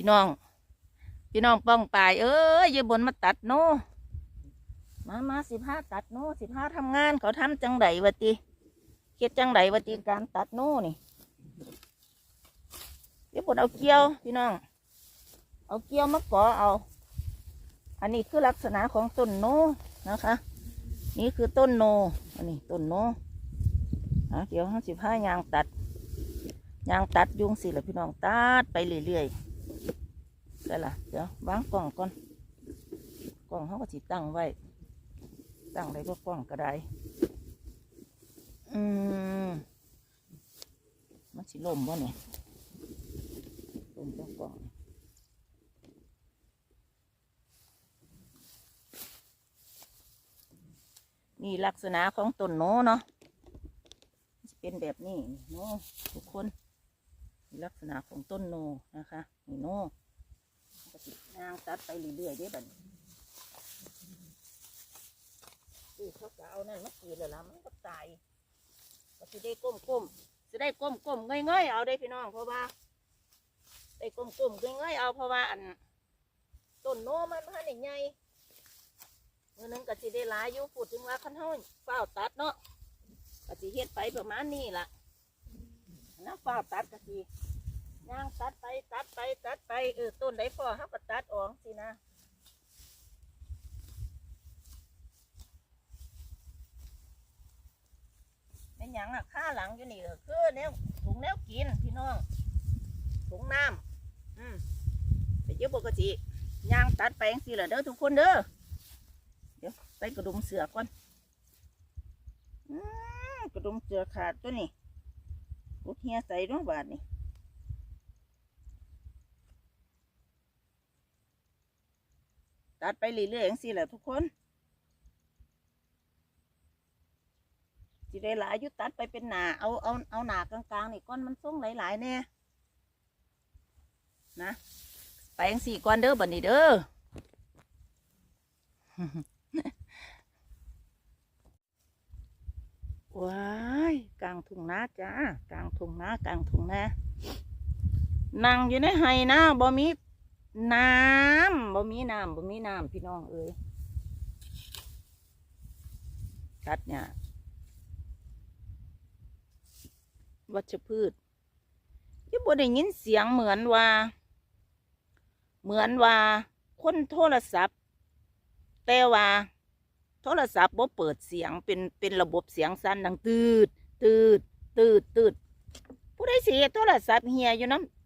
พี่น้อง พี่น้องป้องปายเอ้ยอย่าบนมาตัดโนมามาสิบห้าตัดโนสิบห้าทำงานเขาทำจังไดวะติเฮ็ดจังไดวะติการตัดโนนี่เดี๋ยวบนเอาเกี่ยวพี่น้อง เอาเกี่ยวมาก่อเอา อันนี้คือลักษณะของต้นโนนะคะ นี่คือต้นโน อันนี้ต้นโนอะเดี๋ยวห้าสิบห้ายางตัด ยางตัดยุงสิละพี่น้องตัดไปเรื่อยๆ ได้ละเดี๋ยววางกล่องก่อนกล่องเขาก็สิตั้งไว้ ตั้งไว้ก็กล่องก็ได้อืมมันสิลมบ่เนี่ยลมก็กล่องนี่ลักษณะของต้นโนเนาะจะเป็นแบบนี้โนทุกคนลักษณะของต้นโนนะคะนี่โน นก็สินางตัดไปเรื่อยๆเด้บัดนี้เขาจะเอานั่นมากีเลยละมันก็ตายก็จะได้ก้มๆจะได้ก้มๆง่ายๆเอาได้พี่น้องเพราะว่าได้ก้มๆง่ายๆเอาเพราะว่าอันต้นโนมันพันใหญ่มื่อนึงก็สิได้หลายอยู่พูดถึงว่าคันเฮาเฝ้าวตัดเนาะก็สิเฮ็ดไปประมาณนี้ล่ะนะเฝ้าวตัดก็สิ ย่างตัดไปตัดไปตัดไปเออต้นใดพอเฮาก็ตัดออกสินะเป็นยังอะข้าหลังอยู่นี่ก็คือแนวถุงแนวกินพี่น้องถุงน้ำอืมแต่เยอะปกติย่างตัดไปจังสิล่ะเด้อทุกคนเด้อเดี๋ยวใส่กระดุมเสือก่อนอืมกระดุมเสือขาดตัวนี้กุดเฮียใส่ด้วบาทนี่ ตัดไปเรื่อยๆอย่างสิแหละทุกคนสิได้หลายยุตัดไปเป็นหนาเอาเอาเอาหนากลางๆนี่ก้อนมันส่งหลายๆแน่นะไปอย่างสี่ก้อนเด้อบัดนี้เด้อว้ายกลางทุ่งนาจ้ากลางทุ่งนากลางทุ่งนานั่งอยู่ในไฮนาบ่มี น้ำบ่มีน้ำบ่มีน้ำพี่น้องเอ้ยกัดเนี่ยวัชพืชยังบ่ได้ยินเสียงเหมือนว่า เหมือนว่า คนโทรศัพท์ แต่ว่า โทรศัพท์บ่เปิดเสียงเป็นเป็นระบบเสียงสั้นดังตืด ตืด ตืด ตืดผู้ใดเฮ็ดโทรศัพท์เฮียอยู่น้ำ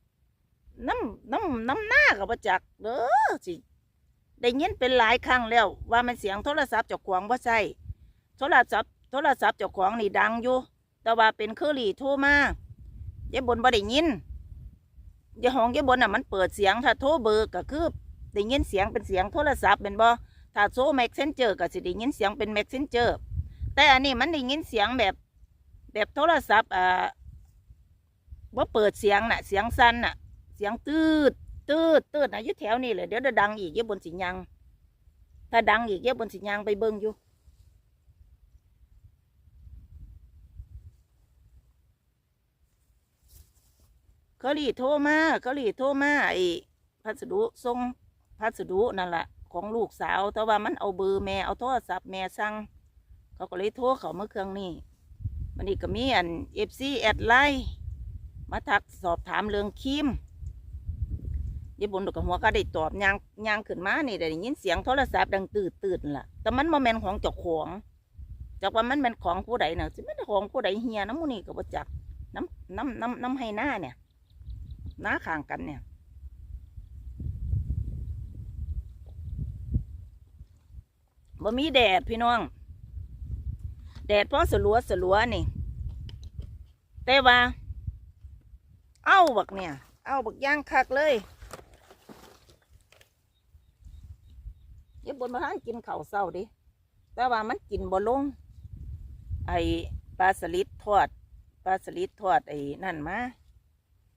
น้ำน้ำน้ำหน้ากับประจักเด้อสิได้ยินเป็นหลายครั้งแล้ว ว่ามันเสียงโทรศัพท์จ้าของบ่ใช่โทรศัพท์โทรศัพท์จ้าของนี่ดังอยู่ แต่ว่าเป็นเคอรี่โทรมายายบนบ่ได้ยินยายห้องยายบนน่ะมันเปิดเสียงถ้าโทรเบอร์ก็คือได้ยินเสียงเป็นเสียงโทรศัพท์เป็นบ่ถ้าโซ่แม็กเซนเจอร์ก็สิได้ยินเสียงเป็นแม็กเซนเจอร์แต่อันนี้มันได้ยินเสียงแบบแบบโทรศัพท์อ่าว่าเปิดเสียงน่ะ เสียงสั้นน่ะ สียงตืดตืดตืดนะอยุแถวนี่เลยเดี๋ยวจะดังอีกเยอะบนสิญญางถ้าดังอีกเยอะบนสิญญางไปเบิ่งอยู่เขาหลีโทรมาเขาหลีโทรมาไอ้พัสดุส่งพัสดุนั่นแหละของลูกสาว แต่ว่ามันเอาเบอร์แม่เอาโทรศัพท์แม่สั่งเขาก็เลยโทรเขาเมื่อเครื่องนี้มันนี่ก็มีอันเอฟซีแอดไลน์มาทักสอบถามเรื่องครีม ยายบนดอกกับหัวก็ได้ตอบยางยางขึ้นมานี่ได้ยินเสียงโทรศัพท์ดังตื่นตื่นล่ะ แต่มันโมเมนของเจ้าของจากว่ามันเป็นของผู้ใดน่ะสิมันของผู้ใดเฮียน้ำมูนี่ก็บ่จักน้ำน้ำน้ำน้ำให้หน้าเนี่ยหน้าข้างกันเนี่ยบ่มีแดดพี่น้อง แดดเพราะสลัวสลัวนี่ แต่ว่า เอ้าบักเนี่ย เอ้าบักย่างคักเลย เยวบนมาทานกินข้าวเศร้าดิแต่ว่ามันกินบ่ลง ไอ้ปลาสลิดทอดปลาสลิดทอดไอ้นั่นมา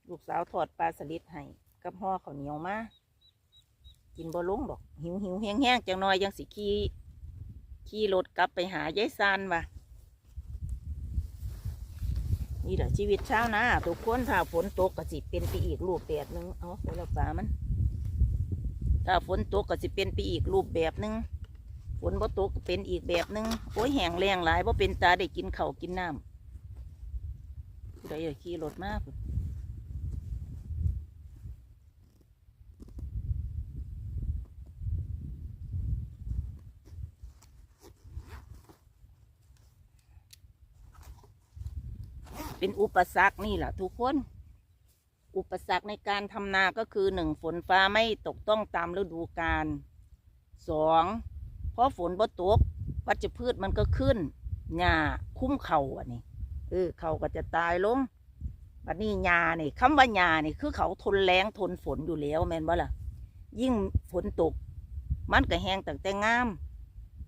ลูกสาวทอดปลาสลิดให้กับห่อข้าวเหนียวมากินบ่ลงดอก หิวหิวแห้งๆจังน้อยยังสิขี้ขี่รถกลับไปหายายซานว่ะนี่แหละชีวิตเช้านาทุกคนถ้าฝนตกก็สิเป็นไปอีกรูปแบบนึงเอาไปและฟ้ามัน ถ้าฝนตกก็สิเป็นไปอีกรูปแบบหนึงฝนบ่ตกก็เป็นอีกแบบหนึงโอ้ยแห้งแรงหลายบ่เป็นตาได้กินเข้ากินน้ำผู้ใดอยากขี่รถมาพุ่นเป็นอุปสรรคนี่แหละทุกคน อุปสรรคในการทำนาก็คือหนึ่งฝนฟ้าไม่ตกต้องตามฤดูกาลสองเพราะฝนบ่ตกวัชพืชมันก็ขึ้นหญ้าคุ้มเข่าอันนี้เออเขาก็จะตายลงบัดนี้หญ้านี่คำว่าหญ้านี่คือเขาทนแรงทนฝนอยู่แล้วแม่นบ่ล่ะ ยิ่งฝนตก มันก็แห้งตั้งแต่งาม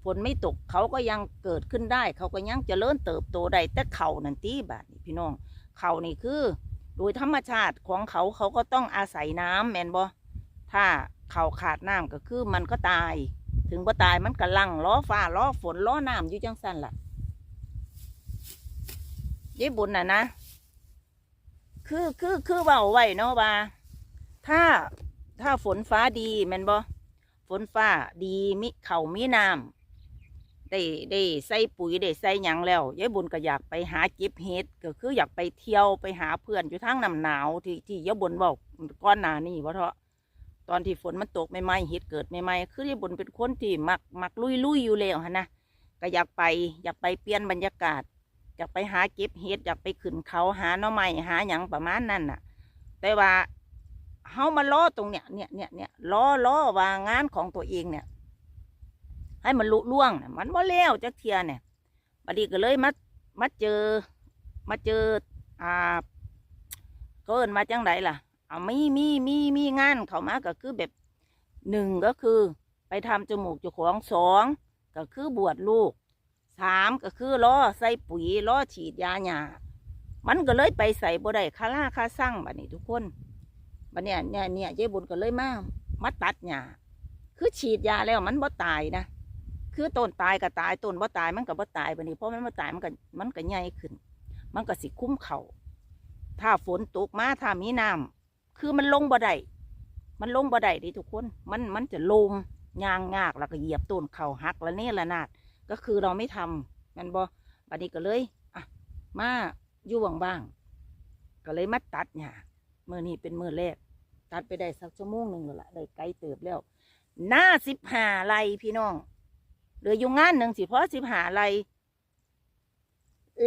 ฝนไม่ตกเขาก็ยังเกิดขึ้นได้ เขาก็ยังจะเริญเติบโตได้แต่เขานั่นตีบาดนี่พี่น้องเขานี่คือ โดยธรรมชาติของเขาเขาก็ต้องอาศัยน้ำแมนบ่ถ้าเขาขาดน้ำก็คือมันก็ตาย ถึงบ่ตายมันก็ลังล้อฟ้าล้อฝนล้อน้ำอยู่จังสั้นล่ะยายบุญน่ะนะ คือคือคือเว่าไว้เนาะว่า ถ้าถ้าฝนฟ้าดีแมนบ่ฝนฟ้าดีมิเขามีน้ำ ได้ได้ใส่ปุ๋ยได้ใส่หยังแล้วยายบุญก็อยากไปหาเก็บเห็ดก็คืออยากไปเที่ยวไปหาเพื่อนอยู่ทางน้ำหนาวที่ที่ยายบุญบอกก้อนหนานี่เพราะเถาะตอนที่ฝนมันตกใหม่ๆเห็ดเกิดใหม่ๆคือยายบุญเป็นคนที่มักมักลุยลุยอยู่แล้วฮะนะก็อยากไปอยากไปเปลี่ยนบรรยากาศ อยากไปหาเก็บเห็ดอยากไปขึ้นเขาหาหน่อไม้หาหยังประมาณนั้นน่ะ แต่ว่าเฮามาล้อตรงเนี้ยเนี่ยเนี่ยเนี่ยล้อล้อว่างานของตัวเองเนี่ย ให้มันลุล่วง มันบ่แล้วจักเทียเนี่ยบัดนี้ก็เลยมามาเจอ มาเจออ่าก็เอินมาจังไดล่ะ เอามีมีมีมีงานเขามาก็คือแบบหนึ่งก็คือ ไปทำจมูกจ้าของสองก็คือบวชลูกสามก็คือล้อใส่ปุ๋ยล้อฉีดยาหญ้ามันก็เลยไปใส่บ่ได้ค่าล่าค่าสั่งบัดนี้ทุกคนบัดเนี้ยเนี่ยเนี่ยเจ๊บุญก็เลยมามาตัดหญ้าคือฉีดยาแล้วมันบ่ตายนะ คือต้นตายก็ตายต้นบ่ตายมันก็บ่ตายบัดนี้เพราะมันบ่ตายมันก็มันก็ใหญ่ขึ้น มันก็สิคุ้มเขาถ้าฝนตกมาถ้ามีน้ำคือมันลงบ่ได้มันลงบ่ได้ดิทุกคน มันมันจะลมยางงากแล้วก็เหยียบต้นเขาหักแล้วเนี่ยละนาดก็คือเราไม่ทำมันบ่บัดนี้ก็เลยอะมาอยู่ว่างๆก็เลยมาตัดหญ้าเมื่อนี้เป็นมือแรกตัดไปได้สักชั่วโมงหนึ่งแล้วล่ะได้ไกลเติบแล้ว หน้าสิบห้าไรพี่น้อง เหลืออยู่งานหนึ่งสิเพราะสิบหาอะไร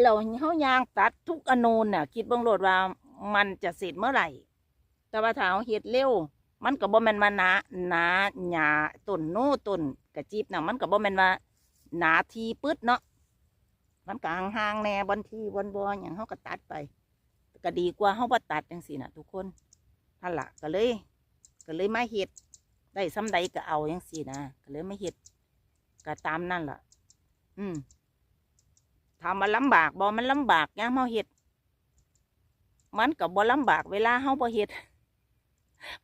เราเฮายางตัดทุกอนูนน่ะ คิดเบิ่งโลดว่ามันจะเสร็จเมื่อไหร่ แต่ว่าถ้าเอาเฮ็ดเร็ว มันก็บ่แมนว่าหนาหนาหญ้าต้นโน้ต้นกระจีบน่ะ มันก็บ่แมนว่าหนาทีปึ๊ดเนาะมันก็ห่างแน่บางทีบนบ่หยังเฮาก็ตัดไปก็ดีกว่าเฮาบ่ตัดจังซี่น่ะทุกคนนั่นละก็เลย ก็เลยมาเฮ็ดได้ซ้ำใดก็เอาจังซี่นะก็เลยมาเฮ็ด ก็ตามนั่นแหละอืมถามมาลำบากบ่มันลำบากยามเฮาเฮ็ด มันก็บ่ลำบากเวลาเฮาบ่เฮ็ด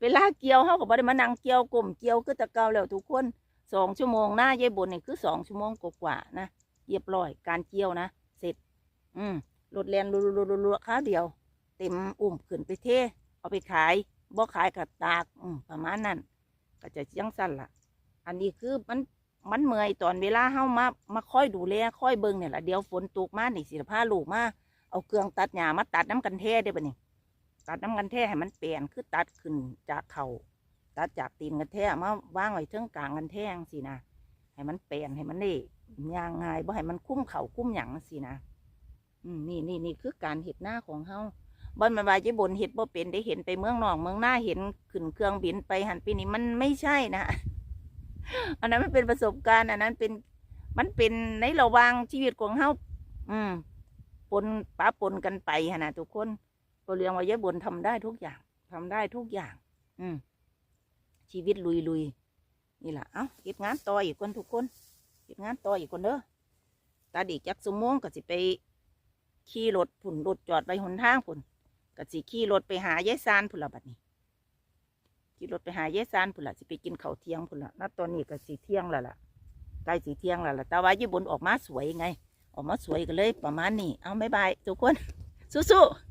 เวลาเกี่ยวเฮาก็บ่ได้มานั่งเกี่ยวกลมเกี่ยวคือแตะเก่าแล้วทุกคนสองชั่วโมงหน้ายายบนนี่คือสองชั่วโมงกว่าๆนะเรียบร้อยการเกี่ยวนะเสร็จ อืมรถแลนรัวๆๆๆค้าวเดียว เต็มอุ่มขึ้นไปเทเอาไปขายบ่ขายกับตาก อืมประมาณนั้นก็จะจังสั้นล่ะ อันนี้คือมัน มันเมื่อยตอนเวลาเฮามามาค่อยดูแลค่อยเบิ่งเนี่ยแหละเดี๋ยวฝนตกมานี่สิพาลูกมาเอาเครื่องตัดหญ้ามาตัดน้ำกันแท้ได้ปะนี่ตัดน้ำกันแท้ให้มันเปลี่ยนคือตัดขึ้นจากเขาตัดจากตีนกันแท้มาว่างไว้เทิงกลางกันแท้งสินะให้มันเปลี่ยนให้มันได้ยางง่ายบ่ให้มันคุ้มเข่าคุ้มหยังสินะอืมนี่นี่นี่คือการเห็ดหน้าของเฮาบอนมาบายจะบนเห็ดบ่เป็นได้เห็นไปเมืองนอกเมืองหน้าเห็นขึ้นเครื่องบินไปหันปีนี้มันไม่ใช่นะ อันนั้นมันเป็นประสบการณ์อันนั้นเป็นมันเป็นในระหว่างชีวิตของเฮาอืมปนปะปนกันไปฮะนะทุกคนก็เรียงว่ายายบนทำได้ทุกอย่างทำได้ทุกอย่าง อืมชีวิตลุยลุยนี่แหละเอ้าเก็บงานต่ออีกคนทุกคนเก็บงานต่ออีกคนเด้อตาดีจักสมงก็สิไปขี่รถผุ่นรถจอดไปหนทางผุ่นก็สิขี่รถไปหายายซานผุ่นละบัดนี้ ขี่รถไปหาเยายซานพุ่นละสิไปกินข้าวเที่ยงพุ่นละนัดตอนนี้ก็สีเที่ยงแล้วล่ะใกล้สีเที่ยงแล้วล่ะแต่ว่าญี่ปุ่นออกมาสวยไง ออกมาสวยกันเลยประมาณนี้ เอาบายบายทุกคนสู้ๆ